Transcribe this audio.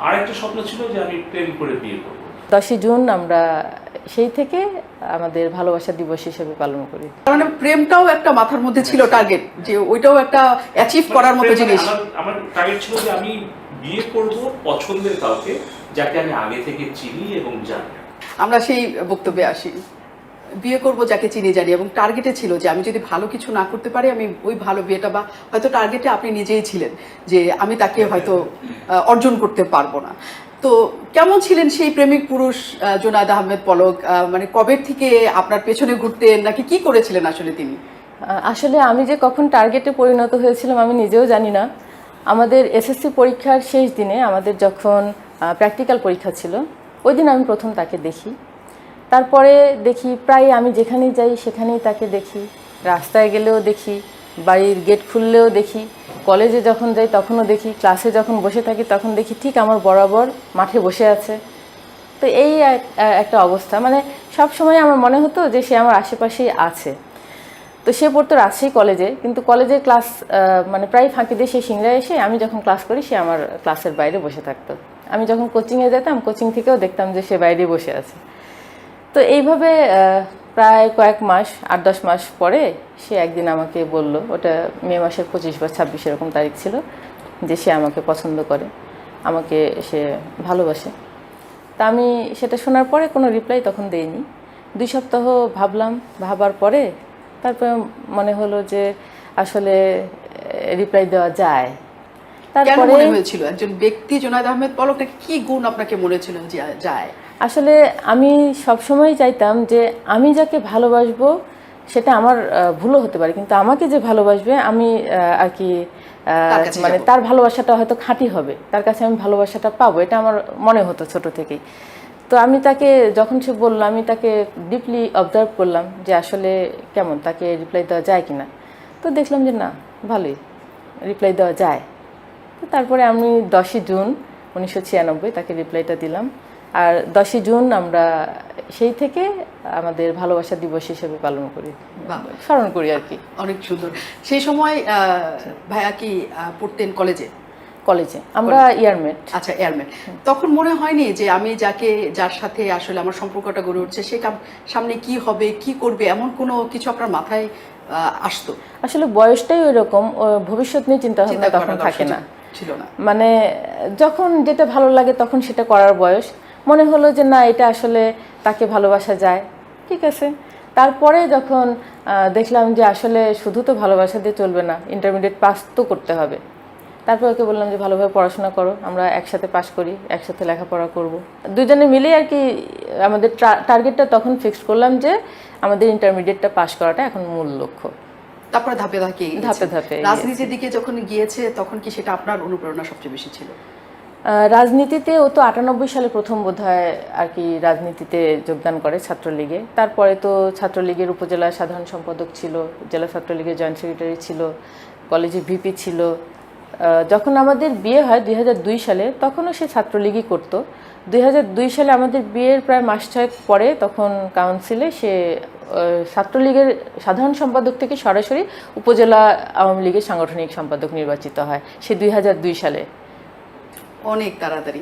আর একটা স্বপ্ন ছিল যে আমি প্রেম করে বিয়ে করব। দশই জুন আমরা সেই থেকে আমাদের ভালোবাসা দিবস হিসেবে পালন করি। তার মানে প্রেমটাও একটা মাথার মধ্যে ছিল টার্গেট যে ওইটাও একটা অ্যাচিভ করার মতো মানে জিনিস। আমার- আমার টার্গেট ছিল যে আমি বিয়ে করব পছন্দের কাউকে যাকে আমি আগে থেকে চিনি এবং জানি। আমরা সেই বক্তব্যে আসি। বিয়ে করব যাকে চিনি জানি, এবং টার্গেটে ছিল যে আমি যদি ভালো কিছু না করতে পারি, আমি ওই ভালো বিয়েটা বা হয়তো টার্গেটে আপনি নিজেই ছিলেন, যে আমি তাকে হয়তো অর্জন করতে পারব না। তো কেমন ছিলেন সেই প্রেমিক পুরুষ জোনাদ আহমেদ পলক? মানে কবে থেকে আপনার পেছনে ঘুরতেন, নাকি কি করেছিলেন আসলে তিনি? আসলে আমি যে কখন টার্গেটে পরিণত হয়েছিলাম, আমি নিজেও জানি না। আমাদের এসএসসি পরীক্ষার শেষ দিনে আমাদের যখন প্র্যাকটিক্যাল পরীক্ষা ছিল, ওই দিন আমি প্রথম তাকে দেখি। তারপরে দেখি প্রায় আমি যেখানেই যাই সেখানেই তাকে দেখি। রাস্তায় গেলেও দেখি, বাড়ির গেট খুললেও দেখি কলেজে যখন যাই তখনও দেখি ক্লাসে যখন বসে থাকি তখন দেখি ঠিক আমার বরাবর মাঠে বসে আছে। তো এই একটা অবস্থা। মানে সব সময় আমার মনে হতো যে সে আমার আশেপাশেই আছে। তো সে পড়তো রাজশাহী কলেজে কিন্তু কলেজের ক্লাস মানে প্রায় ফাঁকি দিয়ে সে সিংড়ায় এসে আমি যখন ক্লাস করি সে আমার ক্লাসের বাইরে বসে থাকতো। আমি যখন কোচিংয়ে যেতাম কোচিং থেকেও দেখতাম যে সে বাইরে বসে আছে। তো এইভাবে প্রায় কয়েক মাস, আট দশ মাস পরে সে একদিন আমাকে বলল, ওটা মে মাসের পঁচিশ বা ছাব্বিশ এরকম তারিখ ছিল, যে সে আমাকে পছন্দ করে, আমাকে সে ভালোবাসে। তা আমি সেটা শোনার পরে কোনো রিপ্লাই তখন দেইনি। দুই সপ্তাহ ভাবলাম, ভাবার পরে তারপরে মনে হলো যে আসলে রিপ্লাই দেওয়া যায়। তারপরে মনে হয়েছিল একজন ব্যক্তি জোনাদ আহমেদ পলক নাকি কি গুণ আপনাকে মনে ছিল যায়? আসলে আমি সবসময় চাইতাম যে আমি যাকে ভালোবাসবো সেটা আমার ভুলও হতে পারে। কিন্তু আমাকে যে ভালোবাসবে আমি আর কি মানে তার ভালোবাসাটা হয়তো খাঁটি হবে। তার কাছে আমি ভালোবাসাটা পাবো এটা আমার মনে হতো ছোট থেকেই। তো আমি তাকে যখন সে বলল আমি তাকে ডিপলি অবজার্ভ করলাম যে আসলে কেমন তাকে রিপ্লাই দেওয়া যায় কিনা। তো দেখলাম যে না ভালোই রিপ্লাই দেওয়া যায়। তো তারপরে আমি দশই জুন উনিশশো ছিয়ানব্বই তাকে রিপ্লাইটা দিলাম। আর দশই জুন আমরা সেই থেকে আমাদের ভালোবাসা দিবস হিসেবে পালন করি। স্মরণ করি আর কি। অনেক সুন্দর। সেই সময় ভাইয়া কি পড়তেন কলেজে? কলেজে। আমরা ইয়ারমেট আচ্ছা এয়ারম্যান তখন মনে হয়নি যে আমি যাকে যার সাথে আসলে আমার সম্পর্কটা গড়ে উঠছে সে সামনে কি হবে কি করবে এমন কোনো কিছু আপনার মাথায় আসতো? আসলে বয়সটাই ওই রকম ভবিষ্যৎ নিয়ে চিন্তা ভাবনা চিন্তা তখন থাকে না। ছিল না। মানে যখন যেটা ভালো লাগে তখন সেটা করার বয়স। মনে হলো যে, না, এটা আসলে তাকে ভালোবাসা যায়। ঠিক আছে। তারপরে যখন দেখলাম যে, আসলে শুধু তো ভালোবাসা দিয়ে চলবে না ইন্টারমিডিয়েট পাস তো করতে হবে। তারপর ওকে বললাম যে, ভালোভাবে পড়াশোনা করো, আমরা একসাথে পাশ করি, একসাথে লেখাপড়া করব। দুজনে মিলেই আর কি, আমাদের টার্গেটটা তখন ফিক্সড করলাম যে, আমাদের ইন্টারমিডিয়েটটা পাশ করাটা এখন মূল লক্ষ্য। তারপরে ধাপে ধাপে ধাপে ধাপে রাজনীতির দিকে যখন গিয়েছে তখন কি সেটা আপনার অনুপ্রেরণা সবচেয়ে বেশি ছিল? রাজনীতিতে ও তো আটানব্বই সালে প্রথম বোধহয় আর কি রাজনীতিতে যোগদান করে ছাত্রলীগে। তারপরে তো ছাত্রলীগের উপজেলা সাধারণ সম্পাদক ছিল জেলা ছাত্রলীগের জয়েন্ট সেক্রেটারি ছিল কলেজের ভিপি ছিল। যখন আমাদের বিয়ে হয় দুই হাজার দুই সালে, তখনও সে ছাত্রলীগই করতো। দুই হাজার দুই সালে আমাদের বিয়ের প্রায় মাস ছয়েক পরে তখন কাউন্সিলে সে ছাত্রলীগের সাধারণ সম্পাদক থেকে সরাসরি উপজেলা আওয়ামী লীগের সাংগঠনিক সম্পাদক নির্বাচিত হয় সে দুই হাজার দুই সালে। অনেক তাড়াতাড়ি।